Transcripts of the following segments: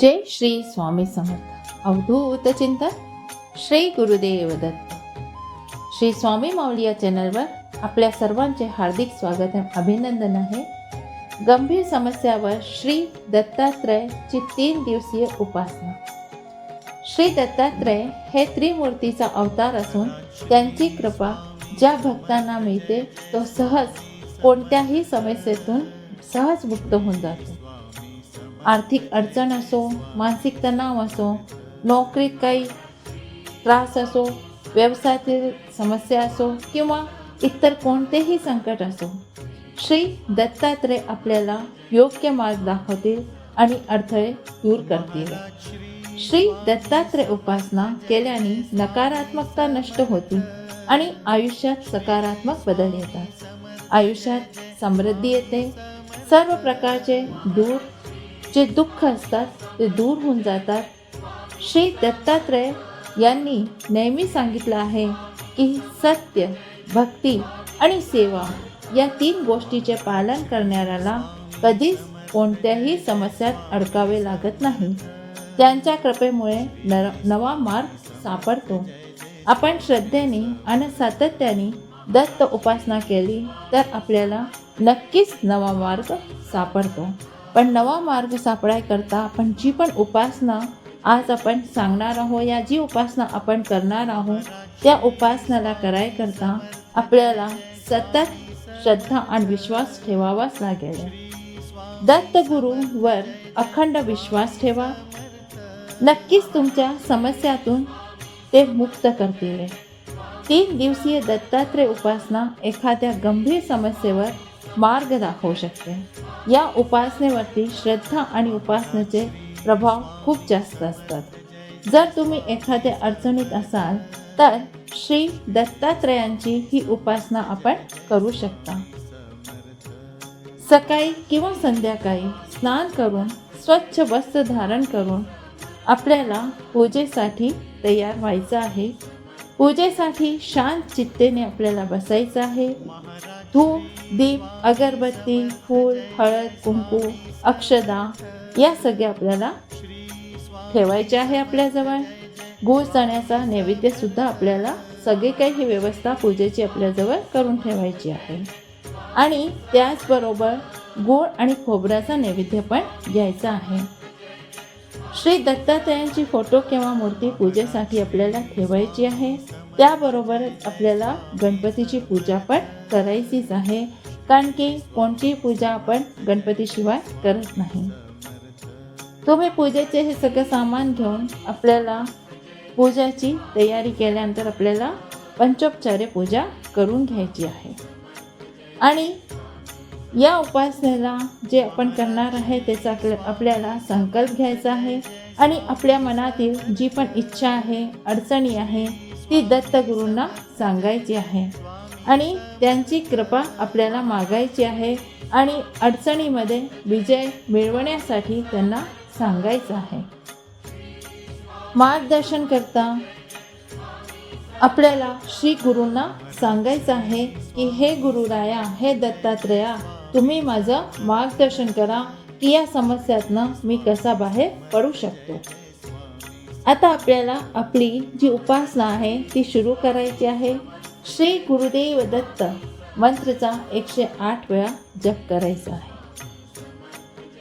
जय श्री स्वामी समर्थ. अवधूत चिंतन. श्री गुरुदेव दत्त. श्री स्वामी माऊली या चॅनलवर आपल्या सर्वांचे हार्दिक स्वागत आणि अभिनंदन आहे. गंभीर समस्यावर श्री दत्तात्रयची तीन दिवसीय उपासना. श्री दत्तात्रय हे त्रिमूर्तीचा अवतार असून त्यांची कृपा ज्या भक्तांना मिळते तो सहज कोणत्याही समस्येतून सहज मुक्त होऊन जातो. आर्थिक अडचण असो मानसिक तणाव असो नोकरीत काही त्रास असो व्यवसायातील समस्या असो किंवा इतर कोणतेही संकट असो श्री दत्तात्रय आपल्याला योग्य मार्ग दाखवतील आणि अडथळे दूर करतील. श्री दत्तात्रय उपासना केल्याने नकारात्मकता नष्ट होती आणि आयुष्यात सकारात्मक बदल येतात. आयुष्यात समृद्धी येते. सर्व प्रकारचे दूर जे दुःख असतात ते दूर होऊन जातात. श्री दत्तात्रय यांनी नेहमी सांगितलं आहे की सत्य भक्ती आणि सेवा या तीन गोष्टीचे पालन करणाऱ्याला कधीच कोणत्याही समस्यात अडकावे लागत नाही. त्यांच्या कृपेमुळे नर नवा मार्ग सापडतो. आपण श्रद्धेने आणि सातत्याने दत्त उपासना केली तर आपल्याला नक्कीच नवा मार्ग सापडतो. पण नवा मार्ग सापडायकरता आपण जी पण उपासना आज आपण सांगणार आहोत या जी उपासना आपण करणार आहोत त्या उपासनाला करायकरता आपल्याला सतत श्रद्धा आणि विश्वास ठेवावाच लागेल. दत्तगुरूवर अखंड विश्वास ठेवा. नक्कीच तुमच्या समस्यातून ते मुक्त करतील. तीन दिवसीय दत्तात्रय उपासना एखाद्या गंभीर समस्येवर मार्ग दाखवू शकते. या उपासनेवरती श्रद्धा आणि उपासनेचे प्रभाव खूप जास्त असतात. जर तुम्ही एखाद्या अडचणीत असाल तर श्री दत्तात्रयांची ही उपासना आपण करू शकता. सकाळी किंवा संध्याकाळी स्नान करून स्वच्छ वस्त्र धारण करून आपल्याला पूजेसाठी तयार व्हायचं आहे. पूजेसाठी शांत चित्तेने आपल्याला बसायचं आहे. धूप दीप अगरबत्ती फूल हळद कुंकू अक्षदा या सगळ्या आपल्याला ठेवायचे आहे आपल्याजवळ. गूळ चण्याचा नैवेद्य सुद्धा आपल्याला सगळी काही ही व्यवस्था पूजेची आपल्याजवळ करून ठेवायची आहे. आणि त्याचबरोबर गूळ आणि खोबऱ्याचा नैवेद्य पण घ्यायचा आहे. श्री दत्तात्रयांची फोटो किंवा मूर्ती पूजेसाठी आपल्याला ठेवायची आहे. त्याबरोबरच आपल्याला गणपतीची पूजा पण करायचीच आहे. कारण की कोणतीही पूजा आपण गणपतीशिवाय करत नाही. तुम्ही पूजेचे हे सगळं सामान घेऊन आपल्याला पूजाची तयारी केल्यानंतर आपल्याला पंचोपचारे पूजा करून घ्यायची आहे. आणि या उपासनेला जे आपण करणार आहे त्याचा आपल्या आपल्याला संकल्प घ्यायचा आहे. आणि आपल्या मनातील जी पण इच्छा आहे अडचणी आहे ती दत्तगुरूंना सांगायची आहे. आणि त्यांची कृपा आपल्याला मागायची आहे आणि अडचणीमध्ये विजय मिळवण्यासाठी त्यांना सांगायचं आहे. मार्गदर्शन करता आपल्याला श्री गुरूंना सांगायचं आहे की हे गुरुराया हे दत्तात्रया तुम्ही माझं मार्गदर्शन करा की या समस्यातनं मी कसा बाहेर पडू शकतो. आता आपल्याला आपली जी उपासना आहे ती सुरू करायची आहे. श्री गुरुदेव दत्त मंत्रचा एकशे आठ वेळा जप करायचा आहे.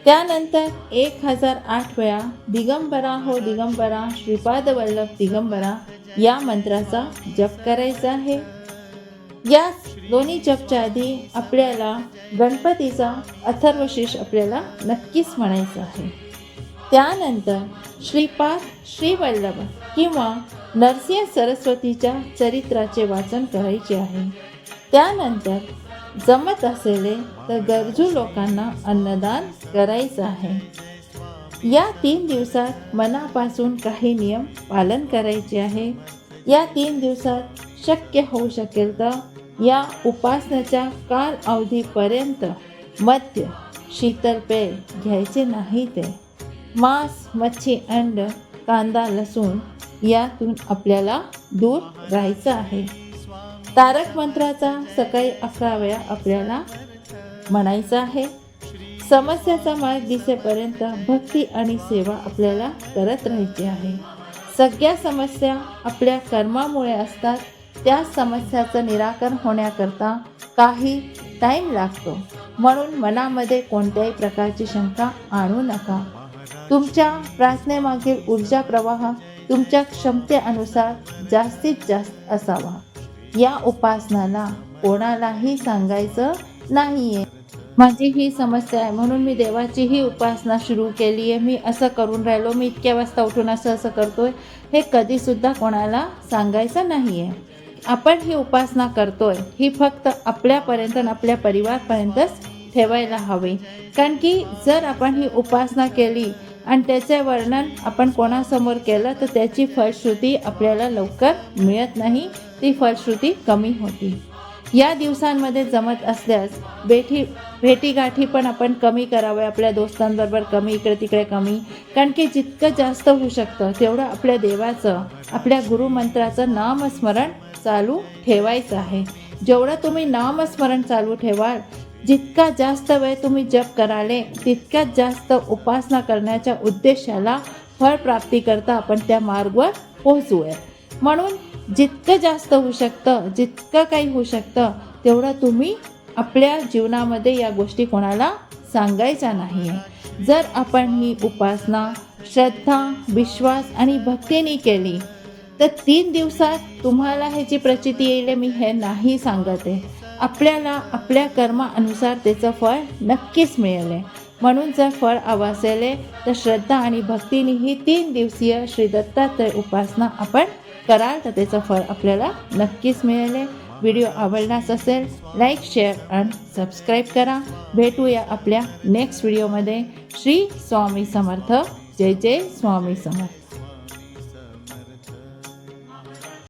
त्यानंतर एक हजार आठ वेळा दिगंबरा हो दिगंबरा श्रीपाद वल्लभ दिगंबरा या मंत्राचा जप करायचा आहे. या दोन्ही जपच्या आधी आपल्याला गणपतीचा अथर्वशीष आपल्याला नक्कीच म्हणायचा आहे. त्यानंतर श्रीपाद श्रीवल्लभ किंवा नरसिंह सरस्वतीच्या चरित्राचे वाचन करायचे आहे. त्यानंतर जमत असलेले तर गरजू लोकांना अन्नदान करायचं आहे. या तीन दिवसात मनापासून काही नियम पालन करायचे आहे. या तीन दिवसात शक्य होऊ शकेल तर या उपासनाच्या काल अवधीपर्यंत मद्य शीतल पेय घ्यायचे नाही ते. मांस मच्छी अंड कांदा लसूण यातून आपल्याला दूर राहायचं आहे. तारक मंत्राचा सकाळी अकरा वेळा आपल्याला म्हणायचा आहे. समस्याचा मार्ग दिसेपर्यंत भक्ती आणि सेवा आपल्याला करत राहायची आहे. सगळ्या समस्या आपल्या कर्मामुळे असतात. त्या समस्याचं निराकरण होण्याकरता काही टाईम लागतो. म्हणून मनामध्ये कोणत्याही प्रकारची शंका आणू नका. तुमच्या प्रार्थनेमागील ऊर्जा प्रवाह तुमच्या क्षमतेनुसार जास्तीत जास्त असावा. या उपासनाला कोणालाही सांगायचं नाहीये. माझी ही समस्या आहे. म्हणून मी देवाची ही उपासना सुरू केली आहे. मी असं करून राहिलो. मी इतक्या वाजता उठून असं असं करतोय. हे कधीसुद्धा कोणाला सांगायचं नाही आहे आपण ही उपासना करतोय. ही फक्त आपल्यापर्यंत आणि आपल्या परिवारपर्यंतच ठेवायला हवी. कारण की जर आपण ही उपासना केली आणि त्याचे वर्णन आपण कोणासमोर केलं तर त्याची फलश्रुती आपल्याला लवकर मिळत नाही. ती फलश्रुती कमी होती. या दिवसांमध्ये जमत असल्यास भेटी भेटीगाठी पण आपण कमी करावे आपल्या दोस्तांबरोबर कमी इकडे तिकडे कमी. कारण की जितकं जास्त होऊ शकतं तेवढं आपल्या देवाचं आपल्या गुरुमंत्राचं नामस्मरण चालू ठेवायचं आहे. जेवढं तुम्ही नामस्मरण चालू ठेवाल जितका जास्त वेळ तुम्ही जप कराले तितक्यात जास्त उपासना करण्याच्या उद्देशाला फळप्राप्ती करता आपण त्या मार्गवर पोहोचूया. म्हणून जितकं जास्त होऊ शकतं जितकं काही होऊ शकतं तेवढं तुम्ही आपल्या जीवनामध्ये या गोष्टी कोणाला सांगायच्या नाही. जर आपण ही उपासना श्रद्धा विश्वास आणि भक्तीने केली तर तीन दिवसात तुम्हाला ह्याची प्रचिती येईल मी हे नाही सांगत. आहे आपल्याला आपल्या कर्मानुसार त्याचं फळ नक्कीच मिळेल आहे. म्हणून जर फळ आवासेले तर श्रद्धा आणि भक्तीने ही तीन दिवसीय श्री दत्तात्रय उपासना आपण कराल तर त्याचं फळ आपल्याला नक्कीच मिळेल आहे. व्हिडिओ आवडलाच असेल लाईक शेअर आणि सबस्क्राईब करा भेटूया आपल्या नेक्स्ट व्हिडिओमध्ये श्री स्वामी समर्थ जय जय स्वामी समर्थ